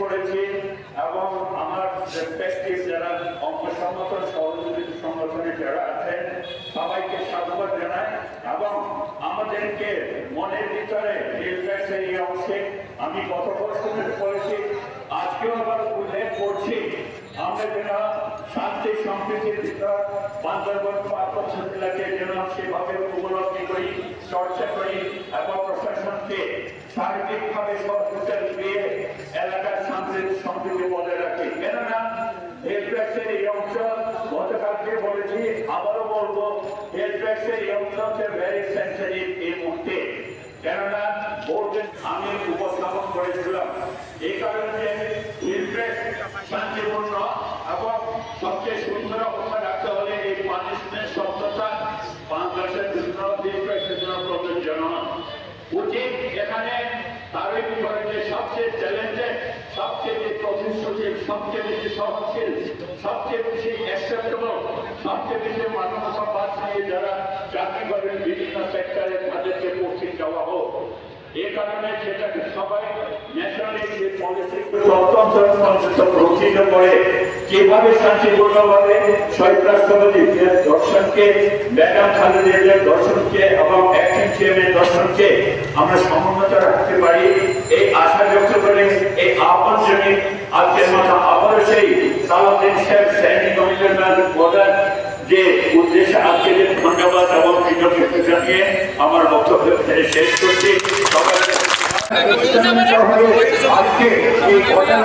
করেছি এবং আমার যারা অঙ্গ সংগঠন সহযোগী সংগঠনে যারা আছেন, সবাইকে স্বাগত জানাই এবং আমাদেরকে মনের ভিতরে এই অংশে আমি গত বছর করেছি, আজকেও আবার উল্লেখ করছি। আমরা যেন শান্তি, সম্প্রীতির ভিতর বান্দরবন পার্বত্য জেলাকে যেন সেভাবে উপলব্ধি করি, চর্চা করি এবং সার্বিকভাবে দিয়ে এলাকার শান্তি সম্প্রীতি বজায় কেননা এবং সবচেয়ে সুন্দর অবস্থা রাখতে হলে এই পানিশমেন্ট শব্দটা বাংলাদেশের জন্য উচিত এখানে তারই বিপরীতে সবচেয়ে চ্যালেঞ্জেড সবচেয়ে বেশি প্রতিশ্রুতির সবচেয়ে বেশি সহনশীল, সবচেয়ে বেশি অ্যাকসেপ্টেবল সবচেয়ে বেশি মানবতাবাদ নিয়ে যারা চাকরি করেন বিভিন্ন সেক্টরে তাদেরকে পোস্টিং দেওয়া হোক। এই কারণে সেটাকে সবাই দর্শনকে এবং অ্যাক্টিং চেয়ারম্যান দর্শনকে আমরা সমন্বত রাখতে পারি এই আশা ব্যক্ত করে এই আহ্বান জানিয়ে আজকের মতো আবারও সেই সালাউদ্দিন সাহেব স্যান্ডি কমিশনার প্রধান যে উদ্দেশ্যে আজকে যে ধন্যবাদ এবং কৃতজ্ঞতা জানিয়ে আমার বক্তব্য এখানে শেষ করছি আজকে এই প্রধান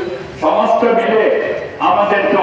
সমস্ত মিলে আমাদেরকে